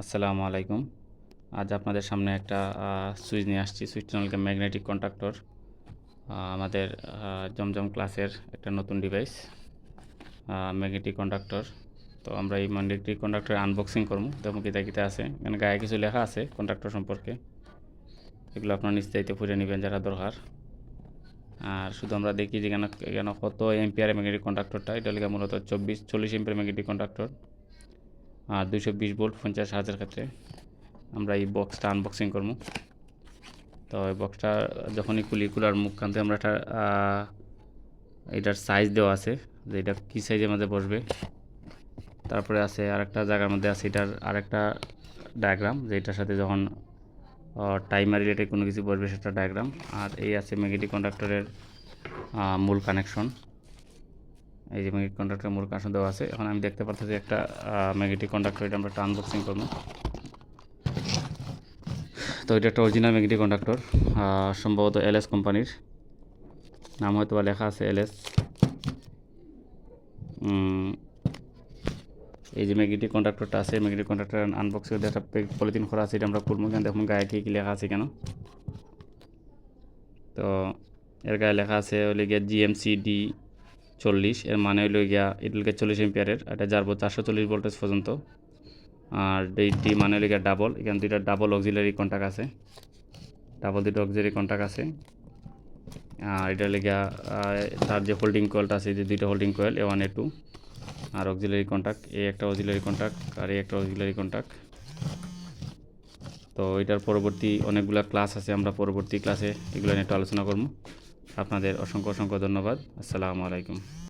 আসসালামু আলাইকুম। আজ আপনাদের সামনে একটা সুইচ নিয়ে আসছি। সুইচটা হলো ম্যাগনেটিক কন্ট্রাক্টর আমাদের জমজম ক্লাসের একটা নতুন ডিভাইস ম্যাগনেটিক কন্ডাক্টর তো আমরা এই ম্যাগনেটিক কন্ডাক্টরের আনবক্সিং করব। দেখুন কিতা কিতা আছে। এখানে গায়ে কিছু লেখা আছে কন্ডাক্টর সম্পর্কে। এগুলো আপনার নিশ্চয়ই ফুটে নেবেন যারা দরকার। আর শুধু আমরা দেখি যে এখানে এখানে কত এম্পিয়ার ম্যাগনেটিক কন্ডাক্টরটা এটা লিখে মূলত চব্বিশ, চল্লিশ এম্পিয়ার ম্যাগনেটিক কন্ডাক্টর আর দুশো বিশ ভোল্ট পঞ্চাশ হাজার ক্ষেত্রে আমরা এই বক্সটা আনবক্সিং করব। তো এই বক্সটা যখনই খুলি খুলার মুখখান থেকে আমরা একটা এটার সাইজ দেওয়া আছে, যে এটা কী সাইজের মধ্যে বসবে। তারপরে আছে আরেকটা জায়গার মধ্যে আছে, এটার আরেকটা ডায়াগ্রাম যে এটার সাথে যখন টাইমার রিলেটেড কোনো কিছু বসবে, সেটা ডায়াগ্রাম আর এই আছে ম্যাগনেটিক কন্ডাক্টরের মূল কানেকশন এই যে ম্যাগনেটিক কন্ডাক্টরের মূল কানেকশন দেওয়া আছে। এখন আমি দেখতে পাচ্ছি একটা ম্যাগনেটিক কন্ডাক্টর এটা আমরা একটা আনবক্সিং করব। তো এটা একটা অরিজিনাল ম্যাগনেটিক কন্ডাক্টর সম্ভবত এলএস কোম্পানির। নাম হয়তো বা লেখা আছে এলএস এই যে ম্যাগনেটিক কন্ডাক্টরটা আছে ম্যাগনেটিক কন্ডাক্টর আনবক্সিং একটা পলিথিন করা আছে, এটা আমরা খুলবো। কেন দেখুন গায়ে কী কী লেখা আছে কেন। তো এর গায়ে লেখা আছে হলে গিয়া জিএমসি ডি চল্লিশ, এর মানে হইল গিয়া এটুলকে চল্লিশ এম্পিয়ারের এটা যারবো চারশো চল্লিশ ভোল্টেজ পর্যন্ত। আর ডি মানে হইল গিয়া ডাবল এখানে দুইটা ডাবল অক্সিলারি কন্ট্যাক্ট আছে। ডাবল দুটো অক্সিলারি কন্ট্যাক্ট আছে। আর এটা লেগা তার যে হোল্ডিং কয়েলটা আছে যে দুইটা holding coil A one A two R auxiliary contact এ একটা অক্সিলারি কন্ট্যাক্ট আর এই একটা অক্সিলারি কন্ট্যাক্ট তো এটার পরবর্তী অনেকগুলা ক্লাস আছে, আমরা পরবর্তী ক্লাসে এগুলো নিয়ে একটু আলোচনা করব। আপনাদের অসংখ্য অসংখ্য ধন্যবাদ। আসসালামু আলাইকুম।